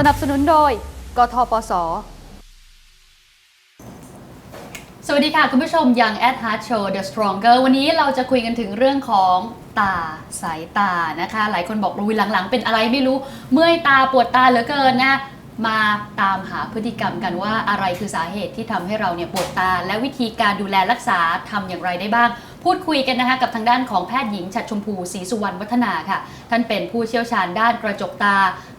สนับสนุนโดย กทปส สวัสดีค่ะ คุณผู้ชมยัง at heart show the stronger วันนี้เราจะคุยกันถึงเรื่องของตาสายตานะคะ หลายคนบอกรุยหลังๆ เป็นอะไรไม่รู้ เมื่อยตาปวดตาเหลือเกินนะ มาตามหาพฤติกรรมกันว่าอะไรคือสาเหตุที่ทำให้เราเนี่ยปวดตา และวิธีการดูแลรักษาทำอย่างไรได้บ้าง พูดคุยกันนะคะกับทางด้านของแพทย์หญิงชัดชมพูศรีสุวรรณวัฒนาค่ะ ท่านเป็นผู้เชี่ยวชาญด้านกระจกตา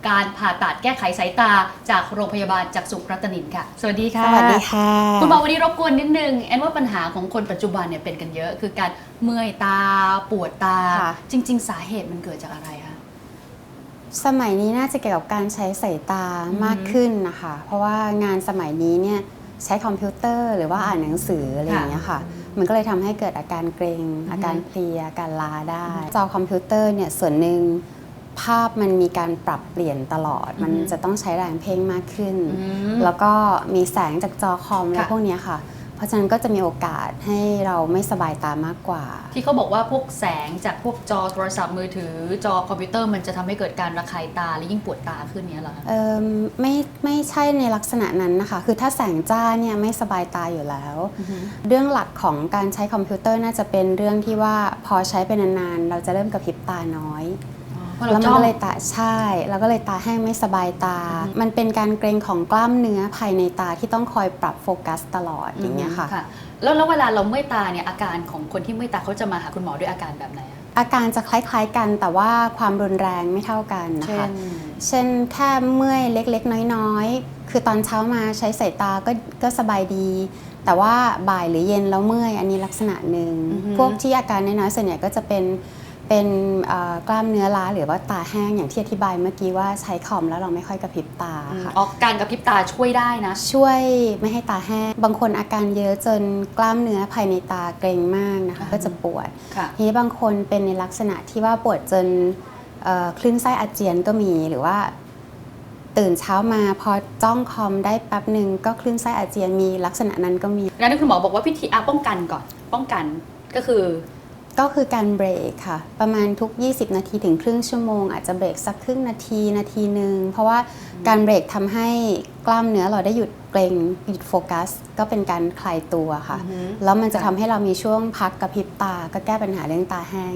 การผ่าตัดแก้ไขสายตา จากโรงพยาบาลจักษุรัตนินค่ะ สวัสดีค่ะสวัสดีค่ะคุณหมอวันนี้รบกวนนิดนึงแอนว่าปัญหาของคนปัจจุบันเนี่ยเป็นกันเยอะ คือการเมื่อยตาปวดตาค่ะจริง ๆ สาเหตุมันเกิดจากอะไรคะสมัยนี้น่าจะเกี่ยวกับการใช้สายตามากขึ้นนะคะ เพราะว่างานสมัยนี้เนี่ย ใช้คอมพิวเตอร์ หรือว่าอ่านหนังสืออะไรอย่างเงี้ยค่ะ มันก็เลยทำให้เกิดอาการเกรง อาการเพลียอาการล้าได้ จอคอมพิวเตอร์เนี่ยส่วนหนึ่งภาพมันมีการปรับเปลี่ยนตลอด มันจะต้องใช้แรงเพ่งมากขึ้น แล้วก็มีแสงจากจอคอมอะไรค่ะพวกเนี้ยค่ะ เพราะฉะนั้นก็จะมีโอกาสให้เราไม่สบายตามากกว่า ที่เขาบอกว่าพวกแสงจากพวกจอโทรศัพท์มือถือ จอคอมพิวเตอร์มันจะทำให้เกิดการระคายตาและยิ่งปวดตาขึ้นเนี้ยเหรอคะเอิ่มไม่ไม่ใช่ในลักษณะนั้นนะคะ คือถ้าแสงจ้าเนี่ยไม่สบายตาอยู่แล้ว เรื่องหลักของการใช้คอมพิวเตอร์น่าจะเป็นเรื่องที่ว่าพอใช้ไปนานๆเราจะเริ่มกระพริบตาน้อยเพราะ แล้เราวมันจ้องก็เลยตาใช่ แล้วก็เลยตาแห้งไม่สบายตา มันเป็นการเกรงของกล้ามเนื้อภายในตาที่ต้องคอยปรับโฟกัสตลอดอย่างเงี้ยค่ะแล้วแล้วเวลาเราเมื่อยตาเนี่ยอาการของคนที่เมื่อยตาเขาจะมาหาคุณหมอด้วยอาการแบบไหนอะอาการจะคล้ายๆกันแต่ว่าความรุนแรงไม่เท่ากันนะเช่คะนเช่นแค่เมื่อยเล็กๆ น้อยๆ คือตอนเช้ามาใช้สายตาก็ก็สบายดี แต่ว่าบ่ายหรือเย็นแล้วเมื่อยอันนี้ลักษณะหนึ่งอือฮึพวกที่อาการน้อยๆส่วนใหญ่ก็จะเป็น เป็นเอ่อกล้ามเนื้อล้าหรือว่าตาแห้งอย่างที่อธิบายเมื่อกี้ว่าใช้คอมแล้วเราไม่ค่อยกระพริบตาค่ะอ๋อการกระพริบตาช่วยได้นะ ช่วยไม่ให้ตาแห้ง บางคนอาการเยอะจนกล้ามเนื้อภายในตาเกร็งมากนะคะอ่าก็จะปวดค่ะทีนี้บางคนเป็นในลักษณะที่ว่าปวดจนเอ่อคลื่นไส้อาเจียนก็มีหรือว่าตื่นเช้ามาพอจ้องคอมได้แป๊บหนึ่งก็คลื่นไส้อาเจียนมีลักษณะนั้นก็มีงั้นคุณหมอบอกว่าวิธีอาป้องกันก่อนป้องกันก็คือ ก็คือการเบรกค่ะ ประมาณทุก 20 นาทีถึงครึ่งชั่วโมง อาจจะเบรกสักครึ่งนาทีนาทีหนึ่งเพราะว่าการเบรกทำให้กล้ามเนื้อเราได้หยุดเกร็งหยุดโฟกัส ก็เป็นการคลายตัวค่ะอือฮึแล้วมันจะทำให้เรามีช่วงพักกระพริบตา ก็แก้ปัญหาเรื่องตาแห้ง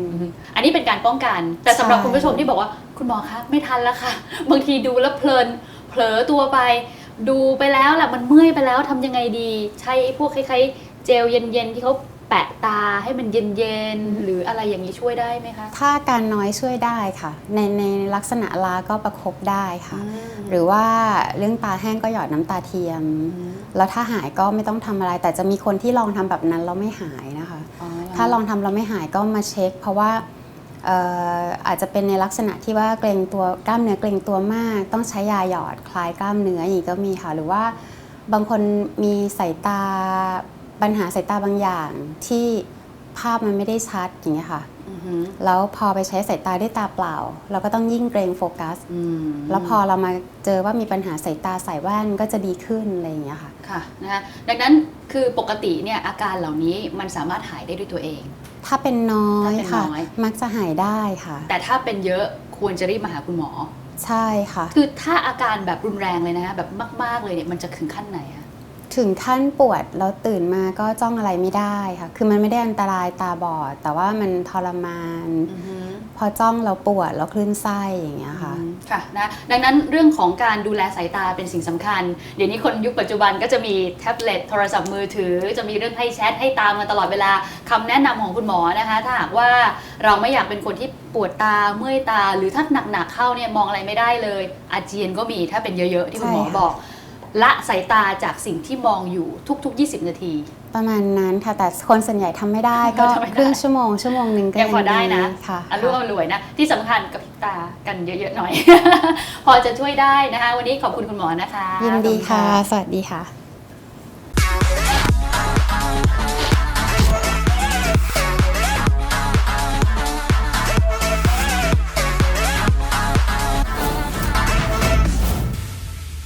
อันนี้เป็นการป้องกัน แต่สำหรับใช่คุณผู้ชมที่บอกว่าคุณหมอคะไม่ทันแล้วค่ะ บางทีดูแล้วเพลินเผลอตัวไป ดูไปแล้วแหละมันเมื่อยไปแล้วทำยังไงดี ใช้ไอ้พวกคล้ายๆเจลเย็นๆที่เขา แปะตาให้มันเย็นๆ หรืออะไรอย่างนี้ช่วยได้ไหมคะ ถ้าการน้อยช่วยได้ค่ะ ในในลักษณะลาก็ประคบได้ค่ะ หรือว่าเรื่องตาแห้งก็หยอดน้ำตาเทียม แล้วถ้าหายก็ไม่ต้องทำอะไร แต่จะมีคนที่ลองทำแบบนั้นแล้วไม่หายนะคะ ถ้าลองทำแล้วไม่หายก็มาเช็ค เพราะว่าเอ่ออาจจะเป็นในลักษณะที่ว่าเกรงตัวกล้ามเนื้อเกรงตัวมาก ต้องใช้ยาหยอดคลายกล้ามเนื้ออย่างนี้ก็มีค่ะ หรือว่าบางคนมีสายตา ปัญหาสายตาบางอย่างที่ภาพมันไม่ได้ชัดอย่างเงี้ยค่ะอือหือแล้วพอไปใช้สายตาด้วยตาเปล่า เราก็ต้องยิ่งเกรงโฟกัสอืมแล้วพอเรามาเจอว่ามีปัญหาสายตาใส่แว่นก็จะดีขึ้นอะไรอย่างเงี้ยค่ะค่ะนะคะดังนั้นคือปกติเนี่ยอาการเหล่านี้มันสามารถหายได้ด้วยตัวเอง ถ้าเป็นน้อยถ้าเป็นค่ะน้อยมักจะหายได้ค่ะ แต่ถ้าเป็นเยอะควรจะรีบมาหาคุณหมอ ใช่ค่ะ คือถ้าอาการแบบรุนแรงเลยนะคะแบบมาก ๆเลยเนี่ยมันจะถึงขั้นไหนอะ ถึงขั้นปวดแล้วตื่นมาก็จ้องอะไรไม่ได้ค่ะ คือมันไม่ได้อันตรายตาบอด แต่ว่ามันทรมาน พอจ้องแล้วปวดแล้วคลื่นไส้อย่างเงี้ยค่ะ ค่ะนะดังนั้นเรื่องของการดูแลสายตาเป็นสิ่งสำคัญ เดี๋ยวนี้คนยุคปัจจุบันก็จะมีแท็บเล็ตโทรศัพท์มือถือ จะมีเรื่องให้แชทให้ตามมาตลอดเวลาคำแนะนำของคุณหมอนะคะ ถ้าหากว่าเราไม่อยากเป็นคนที่ปวดตาเมื่อยตา หรือถ้าหนักๆเข้าเนี่ยมองอะไรไม่ได้เลย อาเจียนก็มีถ้าเป็นเยอะๆที่คุณหมอใช่ค่ะบอก ละสายตาจากสิ่งที่มองอยู่ทุก ๆ 20 นาที ประมาณนั้นค่ะ แต่คนส่วนใหญ่ทำไม่ได้ ก็ทำไม่ได้ ครึ่งชั่วโมงชั่วโมงหนึ่งก็ยังพอได้นะค่ะอรุ่อรวยนะ ที่สำคัญกับพริบตากันเยอะ ๆ หน่อย พอจะช่วยได้นะคะ วันนี้ขอบคุณคุณหมอนะคะยินดีค่ะขอบณสวัสดีค่ะ